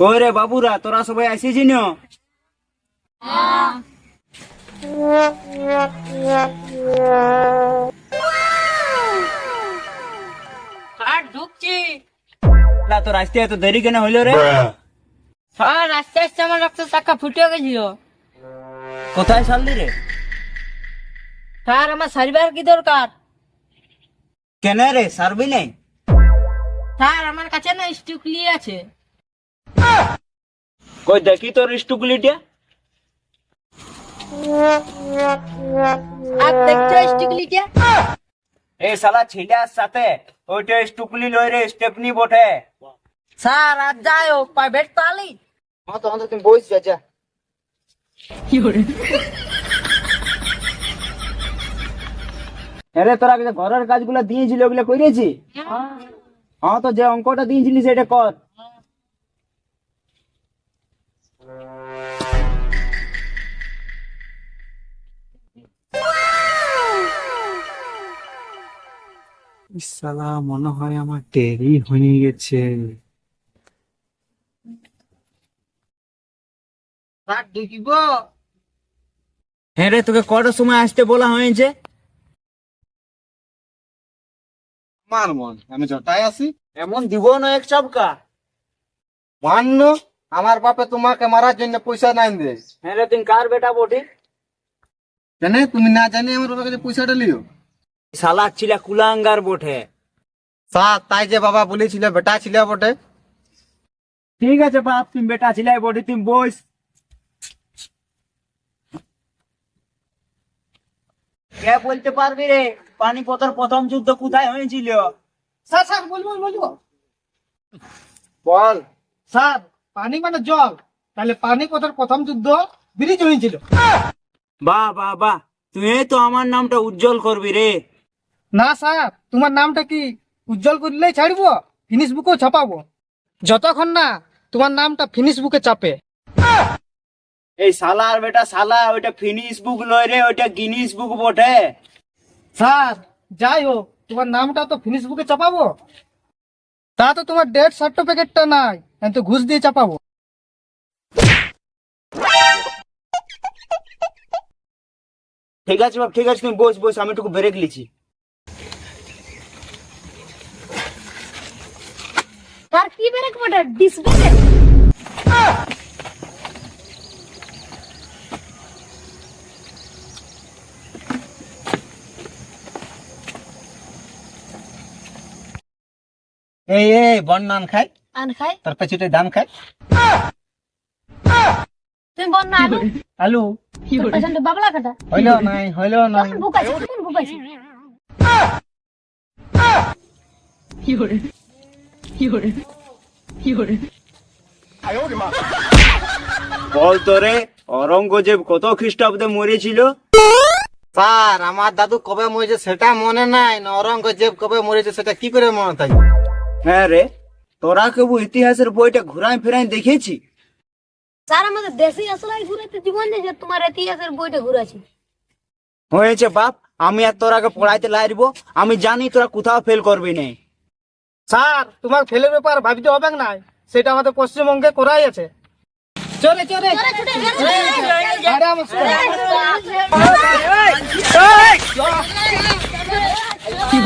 কই রে বাবুরা তোরা সবাই আসিছি ন আর ঢুকছি। না তোর আসতে এত দেরি কেন হইল রে? আস্তে আস্তে আমার রক্ত চাকা ফুটে গেছিল। কোথায় সারলি রে? স্যার আমার সারিবার কি দরকার? কেন রে সারবি নেই? স্যার আমার কাছে না স্টুকলি আছে। কই দেখি তোর স্টুকুলিটা। আর দেখছ স্টুকলিটা? শালা ছিলার সাথে ওইটা স্টুকুলি লই রে স্টেপনি বটে। স্যার আর যাই হোক প্রাইভেট তালি হ্যাঁ তো তুমি বইস যা। যা আরে তোরা ঘরের কাজগুলো দিয়েছিলি ওগুলো করেছি হ্যাঁ। তো যে অঙ্কটা দিয়েছিলি সেটা কর। সালা মনে হয় আমার দেরি হয়ে গেছে। হ্যাঁ রে তোকে কটার সময় আসতে বলা হয়েছে? আমার মন আমি জটাই আছি এমন দিব না এক চাপকা। মান্য আমার বাপে তোমাকে মারার জন্য পয়সা নাই দে। হ্যাঁ রে তুমি কার বেটা বটি? জানে তুমি না জানি আমার বাবার কাছে পয়সাটা লিও। শালা ছিলা কুলাঙ্গার বটে। স্যার তাই যে বাবা বলেছিল বেটা ছিল বটে। ঠিক আছে বাপ তুমি বেটা ছিলাই বটে তুমি বস। কে বলতে পারবি রে? পানিপথের প্রথম যুদ্ধ কোথায় হয়েছিল? স্যার স্যার বলব বলব। বল। স্যার পানি মানে জল। তাহলে পানি পথের প্রথম যুদ্ধ ব্রিজ হয়েছিল। বাহ বাহ বাহ তুই তো আমার নামটা উজ্জ্বল করবি রে। না স্যার তোমার নামটা কি উজ্জ্বল করলেই ছাড়বো? ফিনিশ বুকও ছাপাবো। যতক্ষণ না তোমার নামটা ফিনিশ বুকে চাপে। এই সালার বেটা শালা ওইটা ফিনিশ বুক নয় রে ওইটা গিনিস বুক বটে। স্যার যাই হোক তোমার নামটা তো ফিনিশ বুকে চাপাবো? তা তো তোমার ডেথ সার্টিফিকেটটা নাই আমি তো ঘুষ দিয়ে চাপাবো। ঠিক আছে বাপ ঠিক আছে তুমি বস বস আমি একটু ব্রেক লিছি স্যার কি ব্রেক মোটর ডিসব্রেক এই এই বন্যান খাই। আন খাই? তার পেছনে ধান খাই। তুমি বল না আলু? আলু। তোর পেছনে বাবলা কাটা। হইল নাই হইল নাই তখন ভুকাইছে তখন ভুকাইছে বল তো রে অরঙ্গজেব কত খ্রিস্টাব্দে মরেছিল? স্যার আমার দাদু কবে মরেছে সেটা মনে নাই না অরঙ্গজেব কবে মরেছে সেটা কি করে মনে থাকবে? হ্যাঁ রে তোরা কেবু ইতিহাসের বইটা ঘুরাই ফেরাই দেখেছি স্যার আমাদের দেশে আসলে ঘুরাতে জীবন দিয়েছে তোমার ইতিহাসের বইটা ঘুরাছি হয়েছে বাপ আমি আর তোরাকে পড়াইতে লাইব আমি জানি তোরা কোথাও ফেল করবি না স্যার তোমার ফেলের ব্যাপার ভাবিতে হবে না সেটা আমাদের পশ্চিমবঙ্গে করাই আছে চলে চলে কি